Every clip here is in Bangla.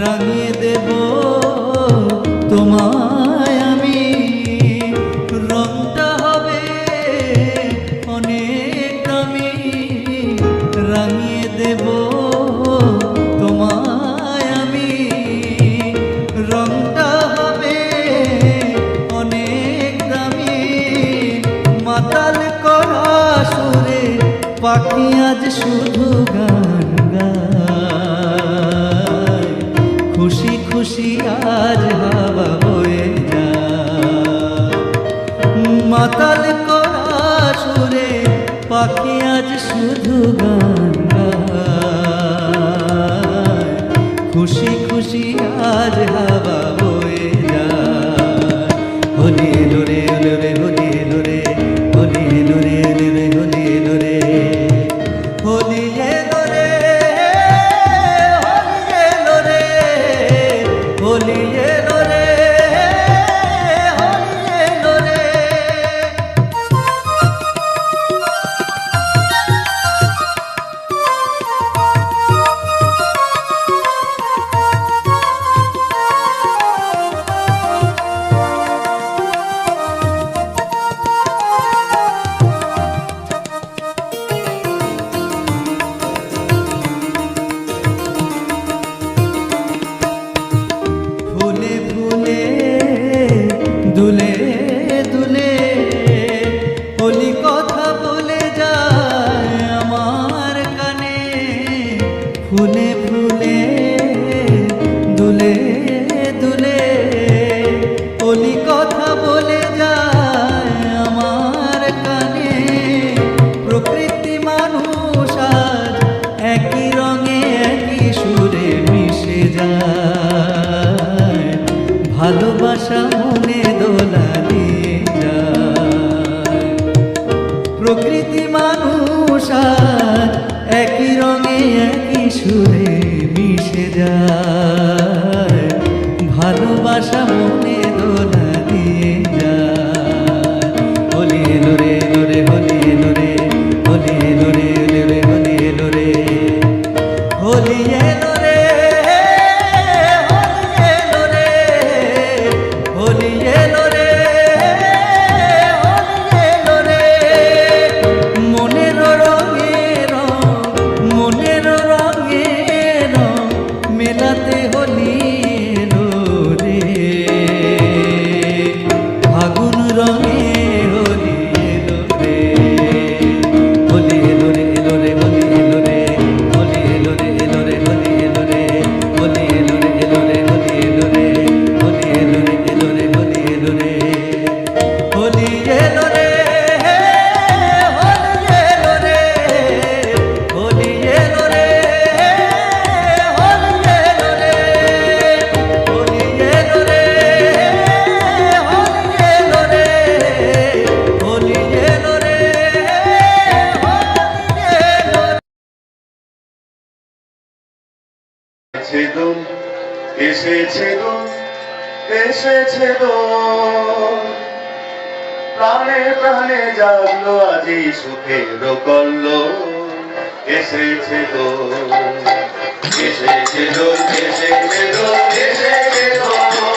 রাঙিয়ে দেব। তোমায় আমি। রংটা হবে অনেক দামি। রাঙিয়ে দেব। তোমায় আমি। রংটা হবে অনেক দামি। মাতাল করা সুরে পাখি আজ শুধু গান। খুশি খুশি আজ হাওয়া এসেছে দোল এসেছে দোল এসেছে দোল প্রাণে প্রাণে জাগলো, আজি সুখের কল্ল এসেছে দোল এসেছে দোল এসেছে দোল এসেছে দোল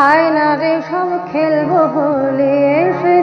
আয়নারে সব খেলব বলে এসে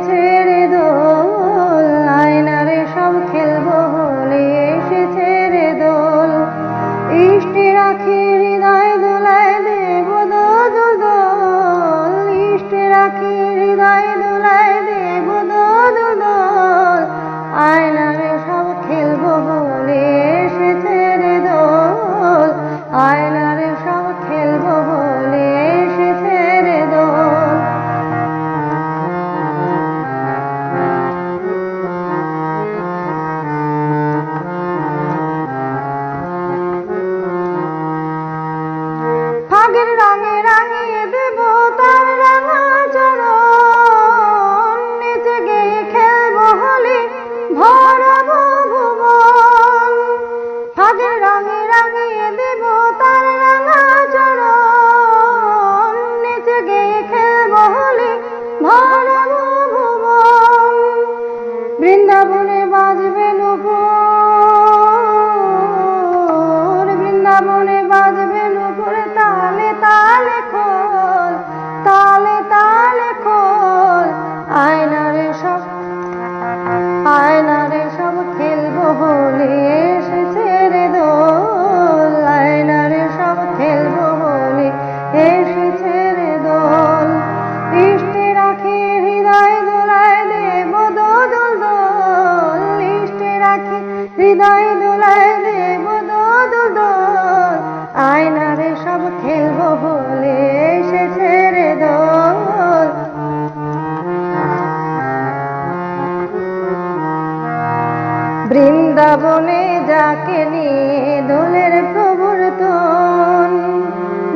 বৃন্দাবনে বাজবে নূপুর বৃন্দাবনে যাকে নিয়ে দোলের প্রবর্তন,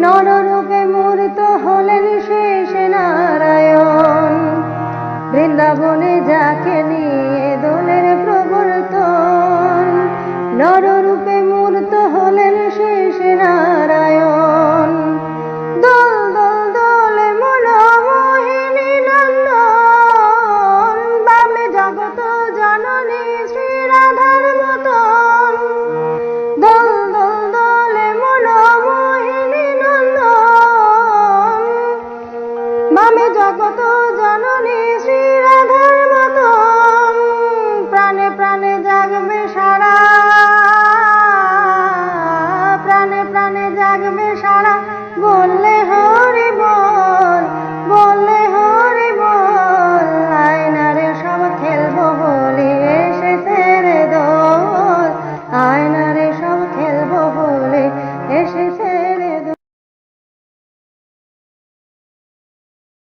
নররূপে মূর্ত হলেন শেষ নারায়ণ। বৃন্দাবনে যাকে নিয়ে দোলের প্রবর্তন, নররূপে মূর্ত হলেন শেষ নারায়ণ।